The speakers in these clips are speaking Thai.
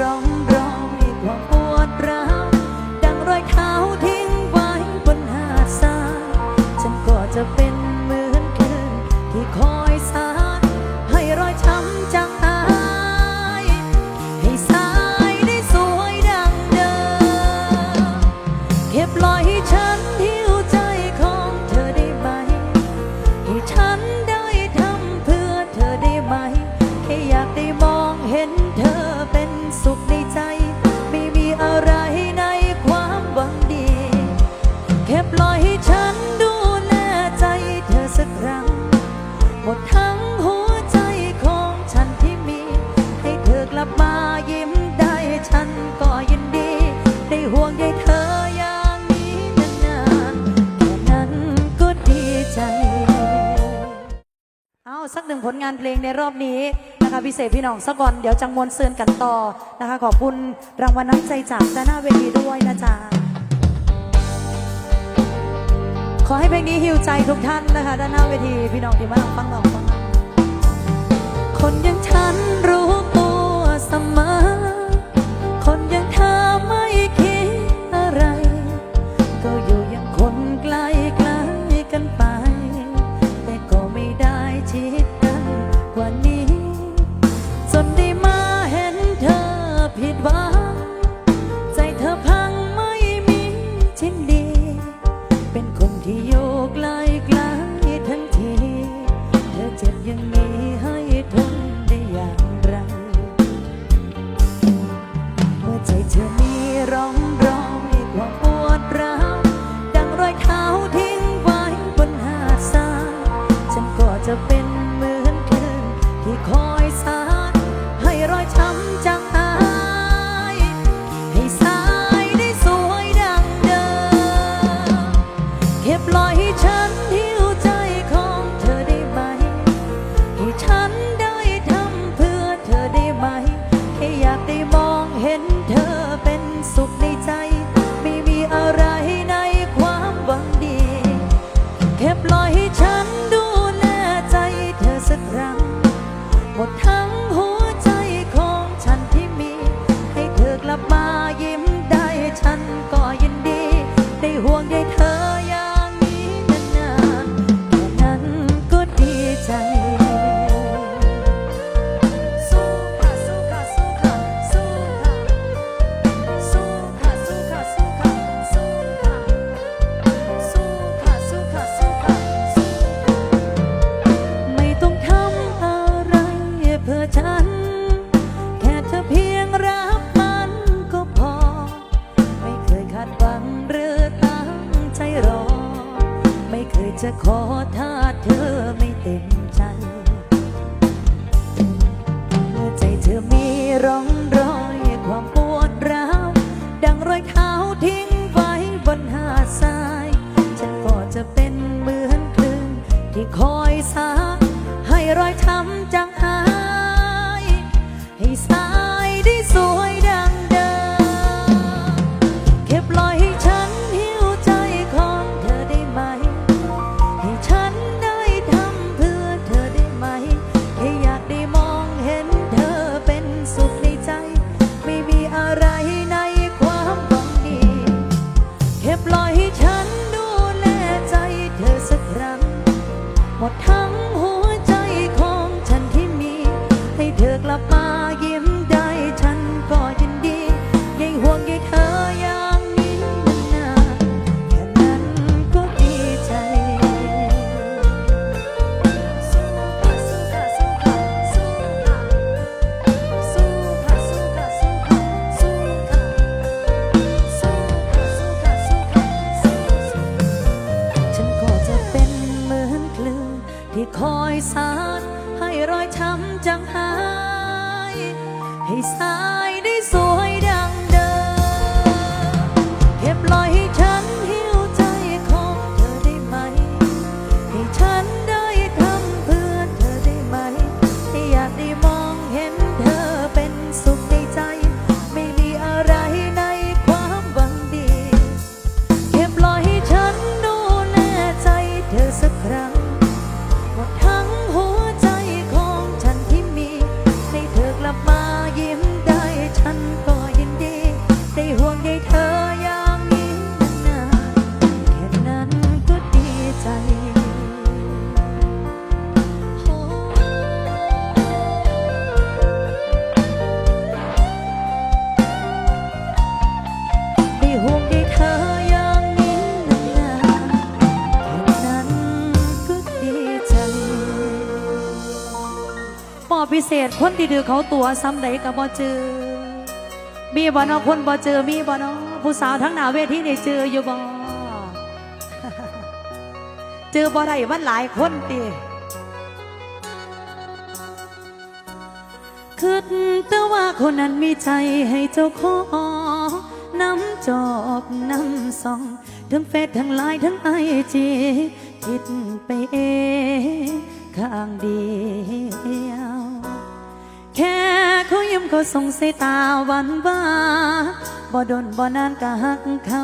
ร้องร้องความปวดร้าวดังรอยเท้าทิ้งไว้บนหาดทรายฉันก็จะเป็นเหมือนคลื่นที่คอยสายให้รอยช้ำจางหายให้สายได้สวยดังเดิมเก็บรอยให้ฉัน สักหนึ่งผลงานเพลงในรอบนี้นะคะพิเศษพี่น้องสักก่อนเดี๋ยวจังมวลเซินกันต่อนะคะ ขอบคุณรางวัลน้ำใจจากด้านหน้าเวทีด้วยนะจ๊ะขอให้เพลงนี้ฮิวใจทุกท่านนะคะ ด้านหน้าเวทีพี่น้องที่มาฟังเราฟังคนยัง ฉัน แค่เธอเพียงรับมันก็พอ ไม่เคยคาดหวังหรือตั้งใจรอ ไม่เคยจะขอถ้าเธอไม่เต็มใจ เมื่อใจเธอมีร้อง ที่คอยสาดให้รอยช้ำจางหาย ให้สายิเศษคนที่ดือเขาตัวซ้ำใดก็บ่เจอ มีบ่เนอคนบ่เจอ มีบ่เนอผู้สาวทั้งหน้าเวทีนี่เจออยู่บ่เจอบ่ได้มันหลายคนติคิดแต่ว่าคนนั้นมีใจให้เจ้าของน้ำจอกน้ำซอง ทั้งเฟซทั้งไลน์ทั้งไอจีคิดไปเองข้างเดียว เขาส่งสายตาหวันว่าบ่ดนบ่นานก็หักเขา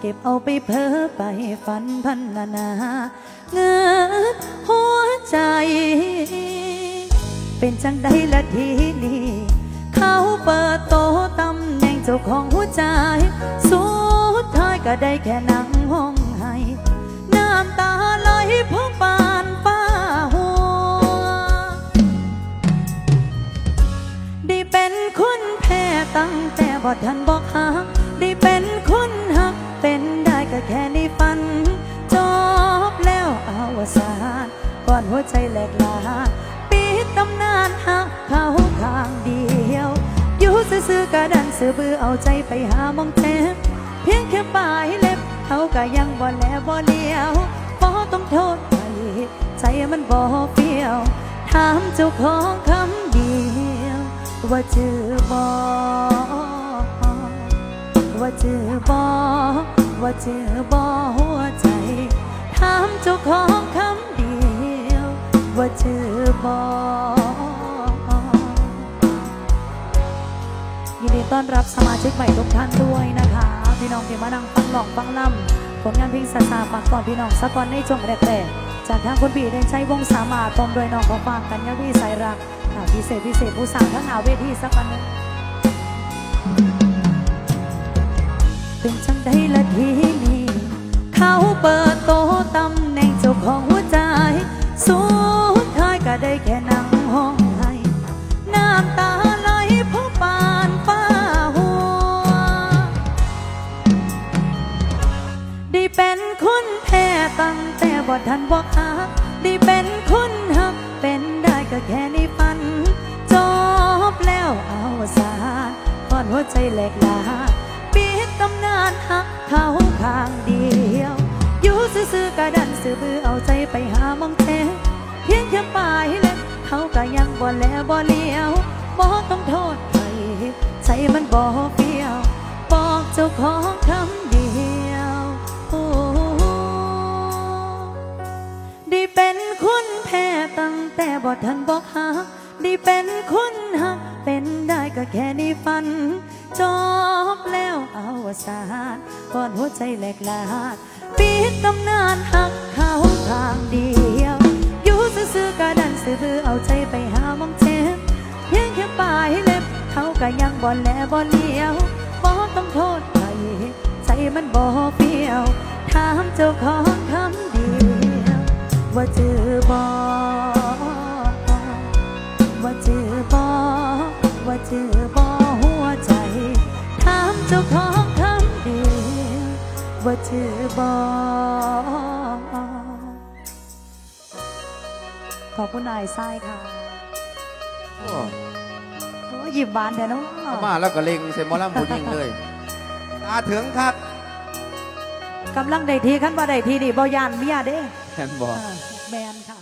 เก็บเอาไปเพ้อไปฝันพันนานาเงินหัวใจ เป็นจังใดละทีนี้เขาเปิดโตะตำแหน่งเจ้าของหัวใจ สุดท้ายก็ได้แค่นั่งห้องให้น้ำตาไหลเพราะปานฟ้า ตั้งแต่บ่ทันบอกหักได้เป็นคนหัก เป็นได้ก็แค่ในฝัน จบแล้วอาวสานก่อนหัวใจแหลกลาปิดตำนานหักเขาข้างเดียว อยู่ซื่อๆกระดันซื้อบือเอาใจไปหามองแทบเพียงแค่ปลายเล็บเขาก็ยังบ่แลบ่เลี้ยวบ่ต้องโทษใครใจมันบ่เปรี้ยว ถามเจ้าของคำเดียว ว่าเจอบ่ว่าเจอบ่ว่าเจอบ่หัวใจถามเจ้าของคำเดียว ว่าเจอบ่ยินดีต้อนรับสมาชิกใหม่ทุกท่านด้วยนะคะ พี่น้องที่มานั่งฟังหลองฟังล่ำผลงานเพลงสาสาฝากก่อนพี่น้องสักก่อนในช่วงแรกๆจากทางคุณพี่เดนชัยวงสามารถตอมโดยน้องของฟางกัญญาวีสายรัก ค่ะพิเศษพิเศษผู้สาวทั้งหนาเวทีสักวันนึงเป็นจังได้ละทีนี้เขาเปิดโตะตำแหน่งเจ้าของหัวใจ สุดท้ายก็ได้แค่นั่งห้องให้น้ำตาไหลเพราะปานฟ้าหัว ได้เป็นคนแพ้ตั้งแต่บ่ทันบอกหักได้เป็นคนหักเป็นได้ก็แค่ในฝั หัวใจแหลกลาปิดตำนานหักเขาข้างเดียว อยู่ซื่อๆกระดันซื้อบือเอาใจไปหามองแทเพียงแค่ปลายเล็บเขาก็ยังบ่แลบ่เลี้ยวบ่ต้องโทษใครใจมันบ่เปรี้ยว บอกเจ้าของคำเดียวโอ้ได้เป็นคนแพ้ตั้งแต่บ่ทันบอกหักได้เป็นคนหั ก็แค่ในฝัน จบแล้วเอาสานก่อนหัวใจแหลกลาดปิดตำนานหักเขาข้างเดียว อยู่ซื่อๆกระดันซื้อบือเอาใจไปหามองเจ็บเพียงแค่ปลายเล็บ เขาก็ยังบ่แลบ่เลี้ยวบ่ต้องโทษใครใจมันบ่เปรี้ยว ถามเจ้าของคำเดียว ว่าเจอบ่ ว่าเจอบ่ขอบคุณนายไส้ค่ะโอ้โอ้ยหยิบบานเดี๋ยวน้องเอามาแล้วก็เล็งเซมอลลัมผู้ยิงเลยตาถึงครับกำลังได้ทีขั้นว่าได้ทีนี่บ่ยานเมียเด้แอนบอกเออแมนค่ะ